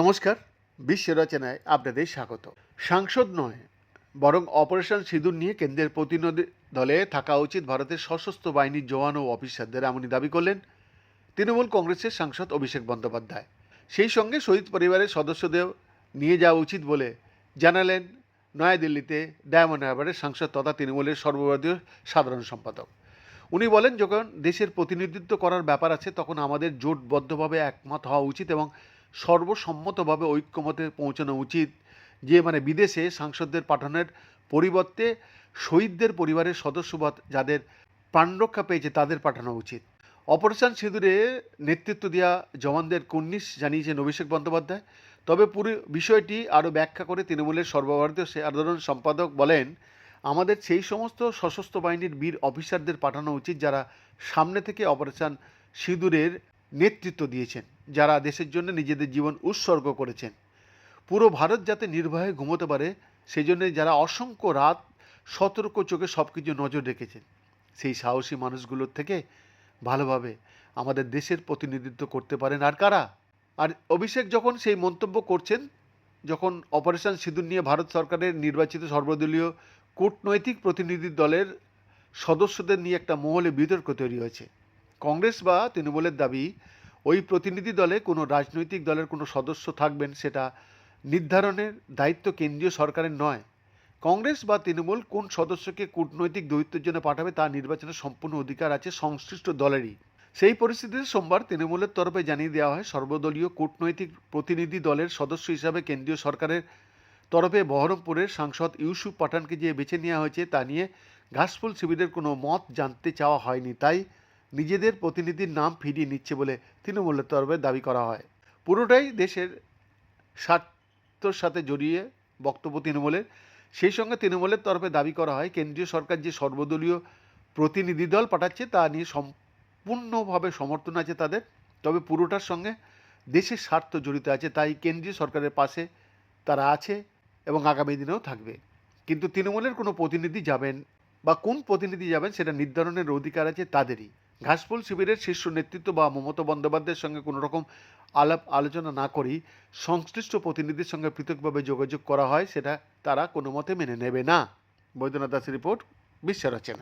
নমস্কার বিশ্ব রচনায় আপনাদের স্বাগত। সাংসদ নয়, বরং অপারেশন সিঁদুর নিয়ে কেন্দ্রের প্রতিনিধি দলে থাকা উচিত ভারতের সশস্ত্র বাহিনীর জওয়ান ও অফিসারদের এমনই দাবি করলেন তৃণমূল কংগ্রেসের সাংসদ অভিষেক বন্দ্যোপাধ্যায়। সেই সঙ্গে শহীদ পরিবারের সদস্যদের নিয়ে যাওয়া উচিত বলে জানালেন নয়াদিল্লিতে ডায়মন্ড হারবারের সাংসদ তথা তৃণমূলের সর্বভারতীয় সাধারণ সম্পাদক। উনি বলেন, যখন দেশের প্রতিনিধিত্ব করার ব্যাপার আছে, তখন আমাদের জোটবদ্ধভাবে একমত হওয়া উচিত এবং সর্বসম্মতভাবে ঐক্যমতে পৌঁছানো উচিত। যে মানে বিদেশে সাংসদদের পাঠানোর পরিবর্তে শহীদদের পরিবারের সদস্য বা যাদের প্রাণরক্ষা পেয়েছে, তাদের পাঠানো উচিত। অপারেশন সিঁদুরে নেতৃত্ব দেওয়া জওয়ানদের কুর্নিশ জানিয়েছেন অভিষেক বন্দ্যোপাধ্যায়। তবে পুরো বিষয়টি আরও ব্যাখ্যা করে তৃণমূলের সর্বভারতীয় সাধারণ সম্পাদক বলেন আমাদের সেই সমস্ত সশস্ত্র বাহিনীর বীর অফিসারদের পাঠানো উচিত যারা সামনে থেকে অপারেশন সিঁদুরের নেতৃত্ব দিয়েছেন, যারা দেশের জন্য নিজেদের জীবন উৎসর্গ করেছেন। পুরো ভারত যাতে নির্ভয়ে ঘুমোতে পারে সেই জন্য যারা অসংখ্য রাত সতর্ক চোখে সব কিছু নজর রেখেছেন, সেই সাহসী মানুষগুলোর থেকে ভালোভাবে আমাদের দেশের প্রতিনিধিত্ব করতে পারেন আর কারা? আর অভিষেক, যখন সেই মন্তব্য করছেন, যখন অপারেশন সিঁদুর নিয়ে ভারত সরকারের নির্বাচিত সর্বদলীয় কূটনৈতিক প্রতিনিধি দলের সদস্যদের নিয়ে একটা মহলে বিতর্ক তৈরি হয়েছে। কংগ্রেস বা তৃণমূলের দাবি, ওই প্রতিনিধি দলে কোনো রাজনৈতিক দলের কোনো সদস্য থাকবেন সেটা নির্ধারণের দায়িত্ব কেন্দ্রীয় সরকারের নয়। কংগ্রেস বা তৃণমূল কোন সদস্যকে কূটনৈতিক দৌত্যের জন্য পাঠাবে তা নির্বাচনের সম্পূর্ণ অধিকার আছে সংশ্লিষ্ট দলেরই। সেই পরিস্থিতিতে সোমবার তৃণমূলের তরফে জানিয়ে দেওয়া হয়, সর্বদলীয় কূটনৈতিক প্রতিনিধি দলের সদস্য হিসাবে কেন্দ্রীয় সরকারের তরফে বহরমপুরের সাংসদ ইউসুফ পাঠানকে যে বেছে নেওয়া হয়েছে তা নিয়ে ঘাসফুল শিবিরের কোনো মত জানতে চাওয়া হয়নি, তাই নিজেদের প্রতিনিধির নাম ফিরিয়ে নিচ্ছে বলে তৃণমূলের তরফে দাবি করা হয়। পুরোটাই দেশের স্বার্থর সাথে জড়িয়ে বক্তব্য তৃণমূলের। সেই সঙ্গে তৃণমূলের তরফে দাবি করা হয়, কেন্দ্রীয় সরকার যে সর্বদলীয় প্রতিনিধি দল পাঠাচ্ছে তা নিয়ে সম্পূর্ণভাবে সমর্থন আছে তাদের, তবে পুরোটার সঙ্গে দেশের স্বার্থ জড়িত আছে, তাই কেন্দ্রীয় সরকারের পাশে তারা আছে। এবং আগামী দিনেও থাকবে। কিন্তু তৃণমূলের কোনো প্রতিনিধি যাবেন বা কোন প্রতিনিধি যাবেন সেটা নির্ধারণের অধিকার আছে তাদেরই। ঘাসফুল শিবিরের শীর্ষ নেতৃত্ব বা মমতা বন্দ্যোপাধ্যায়ের সঙ্গে কোনো রকম আলাপ আলোচনা না করেই সংশ্লিষ্ট প্রতিনিধির সঙ্গে পৃথকভাবে যোগাযোগ করা হয়, সেটা তারা কোনো মতে মেনে নেবে না। বৈদ্যনাথ দাসের রিপোর্ট, বিশ্ব রচনা।